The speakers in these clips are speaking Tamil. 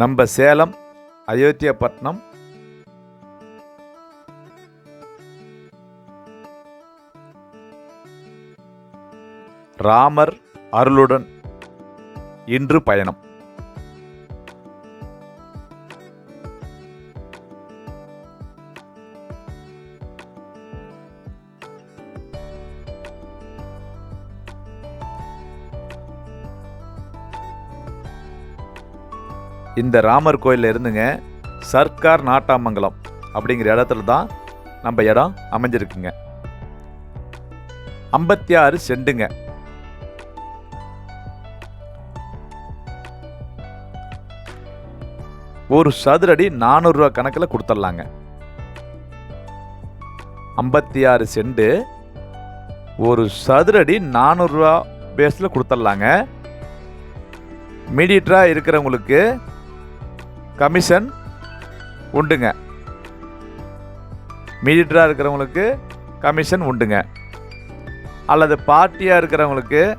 நம்ம சேலம் அயோத்தியாப்பட்டினம் ராமர் அருளுடன் இன்று பயணம். இந்த ராமர் கோயிலில் இருந்துங்க சர்க்கார் நாட்டாமங்கலம் அப்படிங்கிற இடத்துல தான் நம்ம இடம் அமைஞ்சிருக்குங்க. ஐம்பத்தி ஆறு செண்டுங்க. ஒரு சதுரடி நானூறுரூவா கணக்கில் கொடுத்துடலாங்க ஐம்பத்தி ஆறு செண்டு ஒரு சதுரடி நானூறுரூவா பேஸில் கொடுத்துடலாங்க மீடியட்டாக இருக்கிறவங்களுக்கு கமிஷன் உண்டுங்க. மீடியட்டராக இருக்கிறவங்களுக்கு கமிஷன் உண்டுங்க. அல்லது பார்ட்டியாக இருக்கிறவங்களுக்கு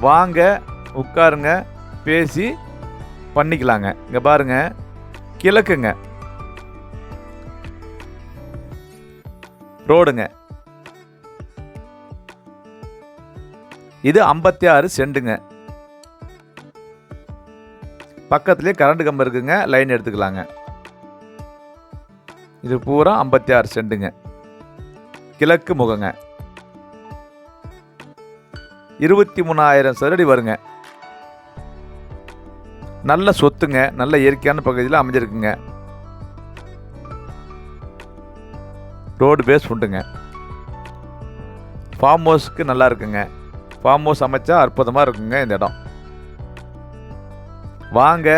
வாங்க உட்காருங்க பேசி பண்ணிக்கலாங்க. இங்கே பாருங்க. கிழக்குங்க. ரோடுங்க. இது ஐம்பத்தி ஆறு செண்டுங்க. பக்கத்துலேயே கரண்ட் கம்பம் இருக்குங்க லைன் எடுத்துக்கலாங்க. இது பூரா ஐம்பத்தி ஆறு செண்டுங்க கிழக்கு முகங்க. இருபத்தி மூணாயிரம் சதுரடி வருங்க. நல்ல சொத்துங்க நல்ல இயற்கையான பகுதியில் அமைஞ்சிருக்குங்க. ரோடு பேஸ் உண்டுங்க. ஃபார்ம் ஹவுஸ்க்கு நல்லா இருக்குங்க. ஃபார்ம் ஹவுஸ் அமைச்சா அற்புதமாக இருக்குங்க இந்த இடம். வாங்க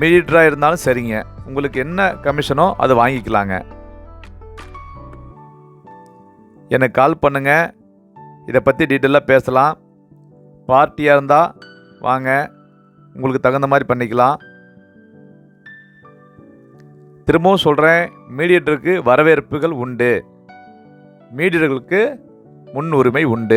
மீடியேட்டராக இருந்தாலும் சரிங்க. உங்களுக்கு என்ன கமிஷனோ அதை வாங்கிக்கலாங்க. எனக்கு கால் பண்ணுங்க. இதை பற்றி டீட்டெயிலாக பேசலாம். பார்ட்டியாக இருந்தால் வாங்க உங்களுக்கு தகுந்த மாதிரி பண்ணிக்கலாம். திரும்பவும் சொல்கிறேன் மீடியேட்டருக்கு வரவேற்புகள் உண்டு. மீடியர்களுக்கு முன்னுரிமை உண்டு.